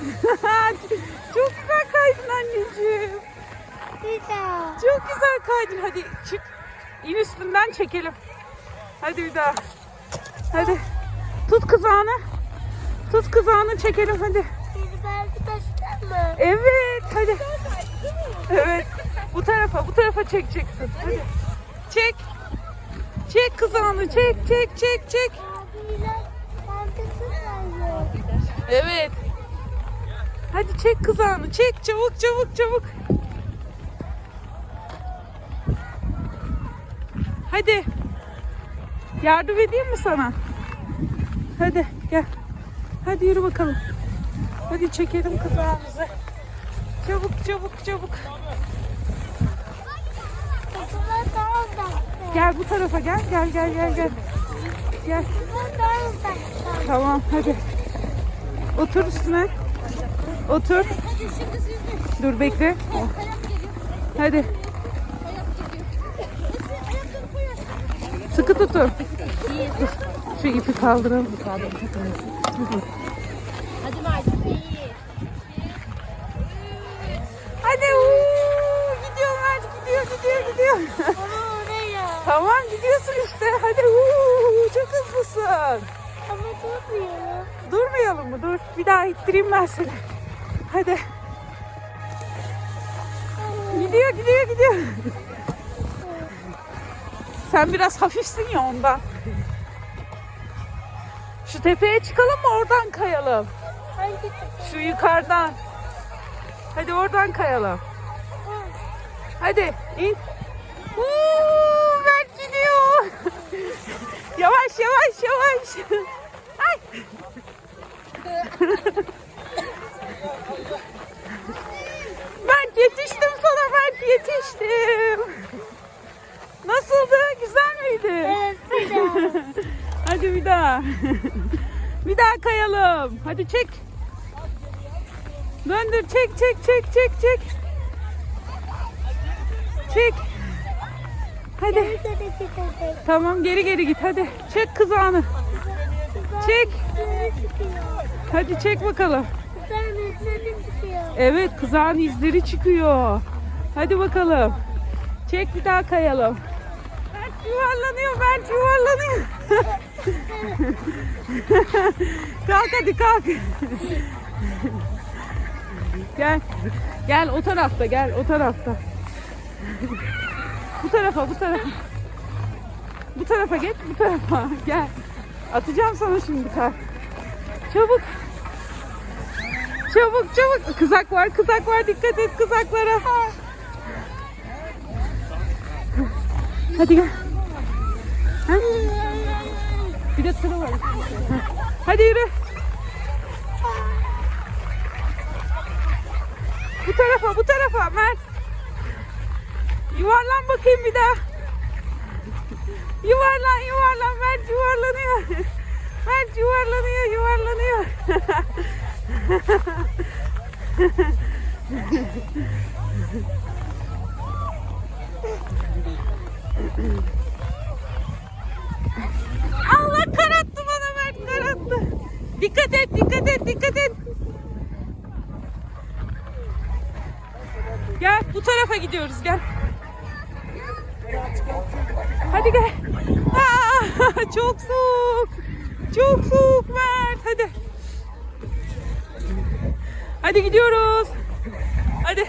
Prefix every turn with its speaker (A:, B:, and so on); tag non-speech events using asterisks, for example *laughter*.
A: *laughs* Çok güzel kaydın anneciğim. Güzel. Çok güzel kaydın. Hadi çık. İn üstünden çekelim. Hadi bir daha. Hadi. Tut kızağını. Tut kızağını çekelim hadi. Evet hadi. Evet. Bu tarafa bu tarafa çekeceksin. Hadi. Çek. Çek kızağını çek çek çek çek. Evet. Hadi çek kızağını çek çabuk çabuk çabuk. Hadi. Yardım edeyim mi sana? Hadi gel. Hadi yürü bakalım. Hadi çekelim kızağımızı. Çabuk çabuk çabuk. Gel bu tarafa gel gel gel gel gel. Gel. Tamam hadi. Otur üstüne. Otur.
B: Hadi şimdi siz de.
A: Dur bekle.
B: Geliyor.
A: Hadi. Sıkı tutun. Şu ipi kaldıralım.
B: Hadi Mert. Bir.
A: Hadi uuu, gidiyor Mert gidiyor gidiyor gidiyor. Tamam gidiyorsun işte. Hadi uuu, çok hızlısın.
B: Ama durmuyor.
A: Durmayalım mı? Dur. Bir daha ittireyim ben seni. Hadi. Gidiyor gidiyor gidiyor. Sen biraz hafifsin ya ondan. Şu tepeye çıkalım mı oradan kayalım? Şu yukarıdan. Hadi oradan kayalım. Hadi in. Uuu, Mert gidiyor. *laughs* yavaş yavaş yavaş. Ay. *laughs* Mert yetiştim sana Yetiştim. Nasıldı? Güzel miydi?
B: Evet bir daha. *laughs*
A: Hadi bir daha. bir daha kayalım. Hadi çek. Döndür çek çek çek çek çek. Çek. Hadi. Tamam geri geri git hadi. Çek kızağını. Çek. Hadi çek bakalım. Evet kızağın izleri çıkıyor. Hadi bakalım. Çek bir daha kayalım. Mert yuvarlanıyor, Mert yuvarlanıyor. *laughs* kalk hadi kalk. gel. Gel o tarafta gel o tarafta. bu tarafa bu tarafa. Bu tarafa geç bu tarafa. Gel. Atacağım sana şimdi kar. Çabuk. Çabuk çabuk. Kızak var kızak var dikkat et kızaklara. Hadi gel. Ha? Bir de sıra var. Hadi yürü. Bu tarafa bu tarafa Mert. Yuvarlan bakayım bir daha. Yuvarlan yuvarlan Mert yuvarlanıyor. Mert yuvarlanıyor yuvarlanıyor. Allah karattı bana Mert karattı. Dikkat et dikkat et dikkat et. Gel bu tarafa gidiyoruz gel. Hadi gel. Aa, *laughs* çok soğuk. Çok soğuk Mert. Hadi. Hadi gidiyoruz. Hadi.